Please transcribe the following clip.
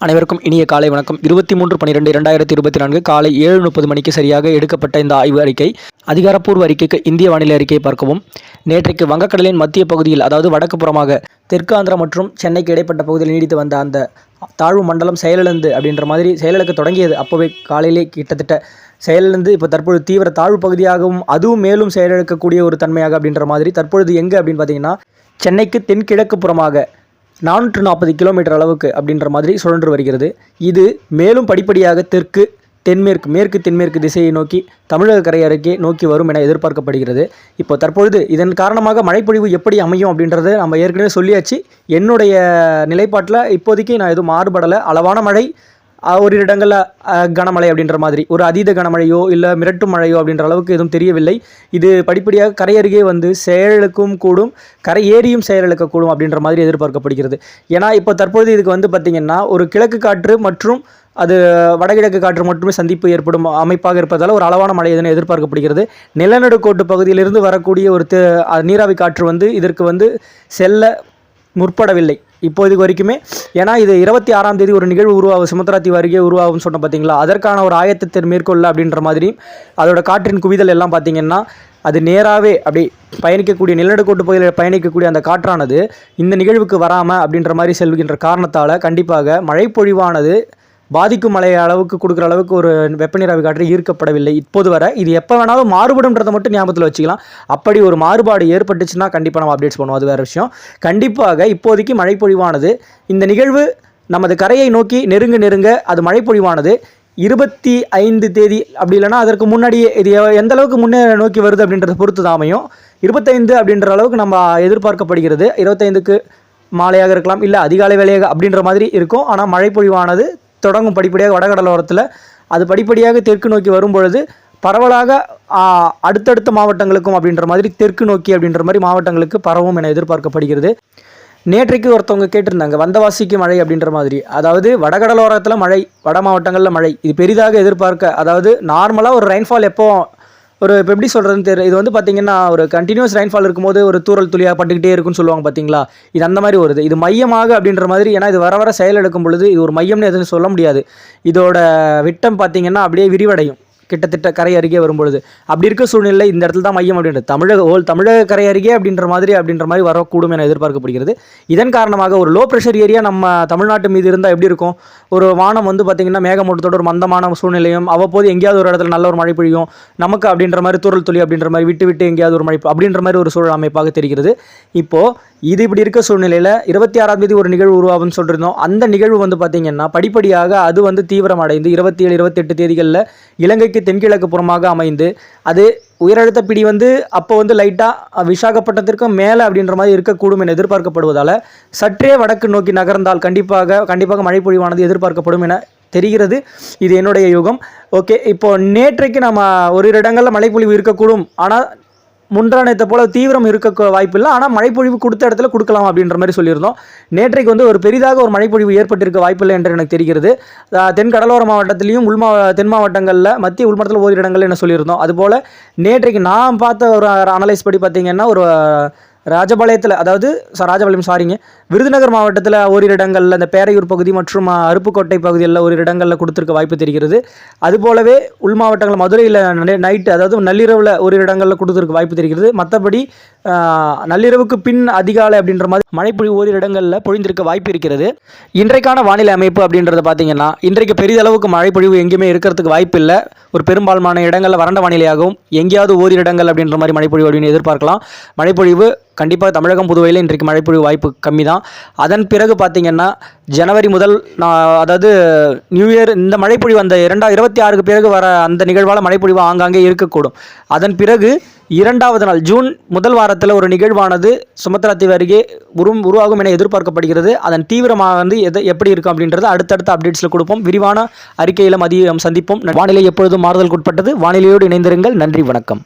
அனைவருக்கும் இனிய காலை வணக்கம். இருபத்தி மூன்று பன்னிரெண்டு இரண்டாயிரத்தி இருபத்தி நான்கு காலை ஏழு முப்பது மணிக்கு சரியாக எடுக்கப்பட்ட இந்த ஆய்வு அறிக்கை அதிகாரப்பூர்வ அறிக்கைக்கு இந்திய வானிலை அறிக்கையை பார்க்கவும். நேற்றைக்கு வங்கக்கடலின் மத்திய பகுதியில் அதாவது வடக்கு புறமாக தெற்கு ஆந்திரா மற்றும் சென்னைக்கு இடைப்பட்ட பகுதியில் நீடித்து வந்த அந்த தாழ்வு மண்டலம் செயலிழந்து அப்படின்ற மாதிரி செயலிழக்க தொடங்கியது. அப்போவே காலையிலே கிட்டத்தட்ட செயலிழந்து இப்போ தற்பொழுது தீவிர தாழ்வு பகுதியாகவும் அதுவும் மேலும் செயலிழக்கக்கூடிய ஒரு தன்மையாக அப்படின்ற மாதிரி தற்பொழுது எங்கே அப்படின்னு பார்த்தீங்கன்னா சென்னைக்கு தென்கிழக்கு புறமாக நானூற்று நாற்பது கிலோமீட்டர் அளவுக்கு அப்படின்ற மாதிரி சுழன்று வருகிறது. இது மேலும் படிப்படியாக தெற்கு தென்மேற்கு மேற்கு தென்மேற்கு திசையை நோக்கி தமிழக கரை அருகே நோக்கி வரும் என எதிர்பார்க்கப்படுகிறது. இப்போ தற்பொழுது இதன் காரணமாக மழைப்பொழிவு எப்படி அமையும் அப்படின்றத நம்ம ஏற்கனவே சொல்லியாச்சு. என்னுடைய நிலைப்பாட்டில் இப்போதைக்கு நான் எதுவும் மாறுபடலை. அளவான மழை ஒரு இடங்களில் கனமழை அப்படின்ற மாதிரி. ஒரு அதீத கனமழையோ இல்லை மிரட்டும் மழையோ அப்படின்ற அளவுக்கு எதுவும் தெரியவில்லை. இது படிப்படியாக கரை அருகே வந்து செயலுக்கும் கூடும் கரை ஏறியும் செயலிழக்கக்கூடும் அப்படின்ற மாதிரி எதிர்பார்க்கப்படுகிறது. ஏன்னா இப்போ தற்போது இதுக்கு வந்து பார்த்திங்கன்னா ஒரு கிழக்கு காற்று மற்றும் அது வடகிழக்கு காற்று மட்டுமே சந்திப்பு ஏற்படும் அமைப்பாக இருப்பதால் ஒரு அளவான மழை எதனை எதிர்பார்க்கப்படுகிறது. நிலநடுக்கோட்டு பகுதியிலிருந்து வரக்கூடிய ஒரு நீராவி காற்று வந்து இதற்கு வந்து செல்ல முற்படவில்லை. இப்போதைக்கு வரைக்குமே ஏன்னா இது இருபத்தி ஆறாம் தேதி ஒரு நிகழ்வு உருவாகும் சுமத்ரா தீவு அருகே உருவாகும் சொன்ன பார்த்தீங்களா அதற்கான ஒரு ஆயத்தத்தை மேற்கொள்ள அப்படின்ற மாதிரி அதோட காற்றின் குவிதல் எல்லாம் பார்த்தீங்கன்னா அது நேராகவே அப்படி பயணிக்கக்கூடிய நிலநடுக்கோட்டு பகுதியில் பயணிக்கக்கூடிய அந்த காற்றானது இந்த நிகழ்வுக்கு வராமல் அப்படின்ற மாதிரி செல்கின்ற காரணத்தால் கண்டிப்பாக மழைப்பொழிவானது பாதிக்கும் மழை அளவுக்கு கொடுக்குற அளவுக்கு ஒரு வெப்பநீராவி காற்று ஈர்க்கப்படவில்லை. இப்போது வரை இது எப்போ வேணாலும் மாறுபடும்ன்றதை மட்டும் ஞாபகத்தில் வச்சுக்கலாம். அப்படி ஒரு மாறுபாடு ஏற்பட்டுச்சுன்னா கண்டிப்பாக நம்ம அப்டேட்ஸ் பண்ணுவோம். அது வேறு விஷயம். கண்டிப்பாக இப்போதைக்கு மழைப்பொழிவானது. இந்த நிகழ்வு நமது கரையை நோக்கி நெருங்க நெருங்க அது மழைப்பொழிவானது. இருபத்தி ஐந்து தேதி அப்படி இல்லைன்னா அதற்கு முன்னாடியே இது எந்த அளவுக்கு முன்னே நோக்கி வருது அப்படின்றத பொறுத்து தான் அமையும். இருபத்தைந்து அப்படின்ற அளவுக்கு நம்ம எதிர்பார்க்கப்படுகிறது. இருபத்தைந்துக்கு மாலையாக இருக்கலாம் இல்லை அதிகாலை வேலையாக அப்படின்ற மாதிரி இருக்கும். ஆனால் மழைப்பொழிவானது தொடங்கும் படிப்படியாக வடகடலோரத்தில். அது படிப்படியாக தெற்கு நோக்கி வரும் பொழுது பரவலாக அடுத்தடுத்த மாவட்டங்களுக்கும் அப்படின்ற மாதிரி தெற்கு நோக்கி அப்படின்ற மாதிரி மாவட்டங்களுக்கு பரவும் என எதிர்பார்க்கப்படுகிறது. நேற்றைக்கு ஒருத்தவங்க கேட்டிருந்தாங்க வந்தவாசிக்கு மழை அப்படின்ற மாதிரி. அதாவது வடகடலோரத்தில் மழை வட மாவட்டங்களில் மழை. இது பெரிதாக எதிர்பார்க்க அதாவது நார்மலாக ஒரு ரெயின்ஃபால் எப்போ ஒரு இப்போ எப்படி சொல்கிறதுன்னு தெரியல இது வந்து பார்த்தீங்கன்னா ஒரு கண்டினியூஸ் ரெயின்ஃபால் இருக்கும்போது ஒரு தூரல் துளியாக பட்டுக்கிட்டே இருக்குன்னு சொல்லுவாங்க பார்த்தீங்களா இது அந்த மாதிரி வருது இது. மையமாக அப்படின்ற மாதிரி ஏன்னா இது வர வர செயலெடுக்கும் பொழுது இது ஒரு மையம்னு எதுவும் சொல்ல முடியாது. இதோட விட்டம் பார்த்தீங்கன்னா அப்படியே விரிவடையும். கிட்டத்தட்ட கரை அருகே வரும்பொழுது. அப்படி இருக்க சூழ்நிலை இந்த இடத்துல தான் மையம் அப்படின்றது. தமிழக ஓல் தமிழக கரை அருகே அப்படின்ற மாதிரி அப்படின்ற மாதிரி வரக்கூடும் என எதிர்பார்க்கப்படுகிறது. இதன் காரணமாக ஒரு லோ ப்ரெஷர் ஏரியா நம்ம தமிழ்நாட்டு மீது இருந்தால் எப்படி இருக்கும்? ஒரு வானம் வந்து பார்த்திங்கன்னா மேகமூட்டத்தோட ஒரு மந்தமான சூழ்நிலையும் அவ்வப்போது எங்கேயாவது ஒரு இடத்துல நல்ல ஒரு மழை பொழியும் நமக்கு அப்படின்ற மாதிரி தூரல் துளி அப்படின்ற மாதிரி விட்டு விட்டு எங்கேயாவது ஒரு மழை அப்படின்ற மாதிரி ஒரு சூழல் அமைப்பாக தெரிகிறது. இப்போது இது இப்படி இருக்க சூழ்நிலையில் இருபத்தி ஆறாம் தேதி ஒரு நிகழ்வு உருவாகும்னு சொல்லியிருந்தோம் அந்த நிகழ்வு வந்து பார்த்திங்கன்னா படிப்படியாக அது வந்து தீவிரமடைந்து இருபத்தி ஏழு இருபத்தெட்டு தேதிகளில் இலங்கைக்கு தென்கிழக்கு புறமாக அமைந்து அது உயரழுத்த பிடி வந்து அப்போ வந்து லைட்டாக விசாகப்பட்டினத்திற்கும் மேலே அப்படின்ற மாதிரி இருக்கக்கூடும் என எதிர்பார்க்கப்படுவதால் சற்றே வடக்கு நோக்கி நகர்ந்தால் கண்டிப்பாக கண்டிப்பாக மழைப்பொழிவானது எதிர்பார்க்கப்படும் என தெரிகிறது. இது என்னுடைய யுகம். ஓகே இப்போ நேற்றைக்கு நம்ம ஒரு இடங்களில் மழைப்பொழிவு இருக்கக்கூடும். ஆனால் முன்றானத்தை போல தீவிரம் இருக்க வாய்ப்பில்லை. ஆனால் மழைப்பொழிவு கொடுத்த இடத்துல கொடுக்கலாம் அப்படின்ற மாதிரி சொல்லியிருந்தோம். நேற்றைக்கு வந்து ஒரு பெரிதாக ஒரு மழைப்பொழிவு ஏற்பட்டிருக்க வாய்ப்பில்லை என்று எனக்கு தெரிகிறது. தென் கடலோர மாவட்டத்திலையும் உள் தென் மாவட்டங்களில் மத்திய உள்மட்டத்தில் ஓரிரு இடங்கள்ல என்ன சொல்லியிருந்தோம்? அதுபோல் நேற்றைக்கு நான் பார்த்த ஒரு அனலைஸ் படி பார்த்திங்கன்னா ஒரு ராஜபாளையத்தில் அதாவது ராஜபாளையம் சாரிங்க விருதுநகர் மாவட்டத்தில் ஓரிரு இடங்களில் இந்த பேரையூர் பகுதி மற்றும் அருப்புக்கோட்டை பகுதியில் ஒரு இடங்களில் கொடுத்துருக்க வாய்ப்பு தெரிகிறது. அதுபோலவே உள் மாவட்டங்கள் மதுரையில் நைட்டு அதாவது நள்ளிரவில் ஒரு இடங்களில் கொடுத்துருக்க வாய்ப்பு தெரிகிறது. மற்றபடி நள்ளிரவுக்கு பின் அதிகாலை அப்படின்ற மாதிரி மழைப்பொழிவு ஓரிரு இடங்களில் பொழிந்திருக்க வாய்ப்பு இருக்கிறது. இன்றைக்கான வானிலை அமைப்பு அப்படின்றத பார்த்தீங்கன்னா இன்றைக்கு பெரிதளவுக்கு மழைப்பொழிவு எங்கேயுமே இருக்கிறதுக்கு வாய்ப்பு இல்லை. ஒரு பெரும்பாலான இடங்களில் வறண்ட வானிலையாகவும் எங்கேயாவது ஓரிரு இடங்கள் அப்படின்ற மாதிரி மழைப்பொழிவு அப்படின்னு எதிர்பார்க்கலாம். மழைப்பொழிவு கண்டிப்பாக தமிழகம் புதுவையில் இன்றைக்கு மழைப்பொழிவு வாய்ப்பு கம்மி தான் அதன் பிறகு பார்த்திங்கன்னா ஜனவரி முதல் நான் அதாவது நியூ இயர் இந்த மழைப்பொழிவு அந்த இரண்டா இருபத்தி ஆறுக்கு பிறகு வர அந்த நிகழ்வால் மழைப்பொழிவு ஆங்காங்கே இருக்கக்கூடும். அதன் பிறகு இரண்டாவது நாள் ஜூன் முதல் வாரத்தில் ஒரு நிகழ்வானது சுமத்ரா தீவு அருகே உரும் உருவாகும் என எதிர்பார்க்கப்படுகிறது. அதன் தீவிரமாக வந்து எது எப்படி இருக்கும் அப்படின்றது அடுத்தடுத்த அப்டேட்ஸில் கொடுப்போம். விரிவான அறிக்கையில் மதியம் சந்திப்போம். வானிலை எப்பொழுதும் மாறுதலுக்கு உட்பட்டது. வானிலையோடு இணைந்திருங்கள். நன்றி வணக்கம்.